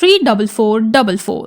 three double four double four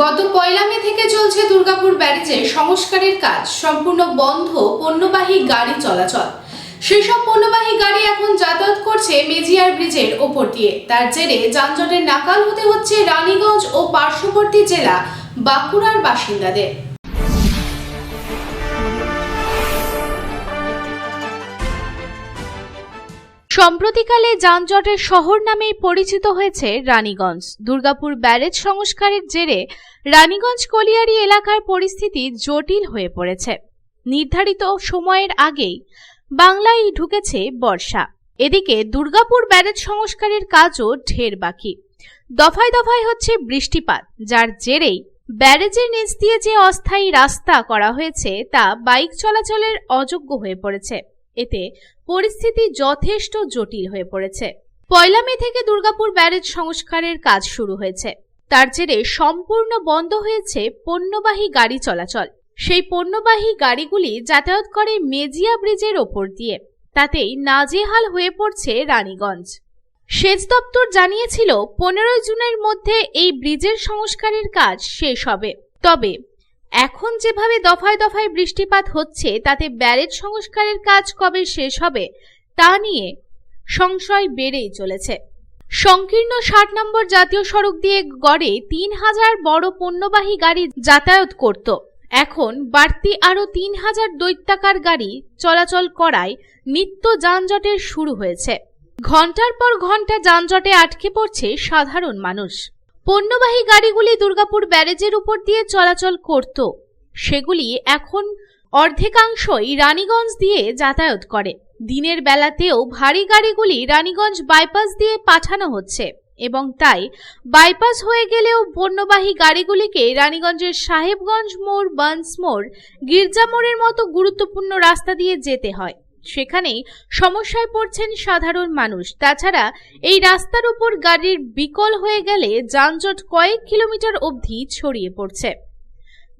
গত পয়লা মে থেকে চলছে দুর্গাপুর ব্যারেজে সংস্কারের কাজ। সম্পূর্ণ বন্ধ, পণ্যবাহী গাড়ি চলাচল। সেসব পণ্যবাহী গাড়ি এখন যাতায়াত করছে মেজিয়ার ব্রিজের ওপর দিয়ে। তার জেরে যানজটের নাকাল হতে হচ্ছে রানীগঞ্জ ও পার্শ্ববর্তী জেলা বাঁকুড়ার বাসিন্দাদের। সম্প্রতিকালে যানজটের শহর নামেই পরিচিত হয়েছে রানীগঞ্জ। দুর্গাপুর ব্যারেজ সংস্কারের জেরে রানীগঞ্জ কলিয়ারি এলাকার পরিস্থিতি জটিল হয়ে পড়েছে। নির্ধারিত সময়ের আগেই বাংলায় ঢুকেছে বর্ষা। এদিকে দুর্গাপুর ব্যারেজ সংস্কারের কাজও ঢের বাকি। দফায় দফায় হচ্ছে বৃষ্টিপাত, যার জেরেই ব্যারেজের নিচ দিয়ে যে অস্থায়ী রাস্তা করা হয়েছে তা বাইক চলাচলের অযোগ্য হয়ে পড়েছে। এতে পরিস্থিতি যথেষ্ট জটিল হয়ে পড়েছে। পয়লা মে থেকে দুর্গাপুর ব্যারেজ সংস্কারের কাজ শুরু হয়েছে। তার জেরে সম্পূর্ণ বন্ধ হয়েছে পণ্যবাহী গাড়ি চলাচল। সেই পণ্যবাহী গাড়িগুলি যাতায়াত করে মেজিয়া ব্রিজের ওপর দিয়ে। তাতেই নাজেহাল হয়ে পড়ছে রানীগঞ্জ। সেচ দপ্তর জানিয়েছিল, পনেরোই জুনের মধ্যে এই ব্রিজের সংস্কারের কাজ শেষ হবে। তবে এখন যেভাবে দফায় দফায় বৃষ্টিপাত হচ্ছে, তাতে ব্যারেজ সংস্কারের কাজ কবে শেষ হবে, তা নিয়ে সংশয় বেড়েই চলেছে। সংকীর্ণ ষাট নম্বর জাতীয় সড়ক দিয়ে গড়ে তিন হাজার বড় পণ্যবাহী গাড়ি যাতায়াত করত। এখন বাড়তি আরও তিন হাজার দৈত্যাকার গাড়ি চলাচল করায় নিত্য যানজটের শুরু হয়েছে। ঘণ্টার পর ঘণ্টা যানজটে আটকে পড়ছে সাধারণ মানুষ। পণ্যবাহী গাড়িগুলি দুর্গাপুর ব্যারেজের উপর দিয়ে চলাচল করত। সেগুলি এখন অর্ধেকাংশই রানীগঞ্জ দিয়ে যাতায়াত করে। দিনের বেলাতেও ভারী গাড়িগুলি রানীগঞ্জ বাইপাস দিয়ে পাঠানো হচ্ছে এবং তাই বাইপাস হয়ে গেলেও পণ্যবাহী গাড়িগুলিকে রানীগঞ্জের সাহেবগঞ্জ মোড় বান্স মোড়, গির্জা মোড়ের মতো গুরুত্বপূর্ণ রাস্তা দিয়ে যেতে হয়। সেখানেই সমস্যায় পড়ছেন সাধারণ মানুষ। তাছাড়া এই রাস্তার উপর গাড়ির বিকল হয়ে গেলে যানজট কয়েক কিলোমিটার অবধি ছড়িয়ে পড়ছে।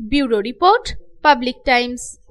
Bureau report, Public Times.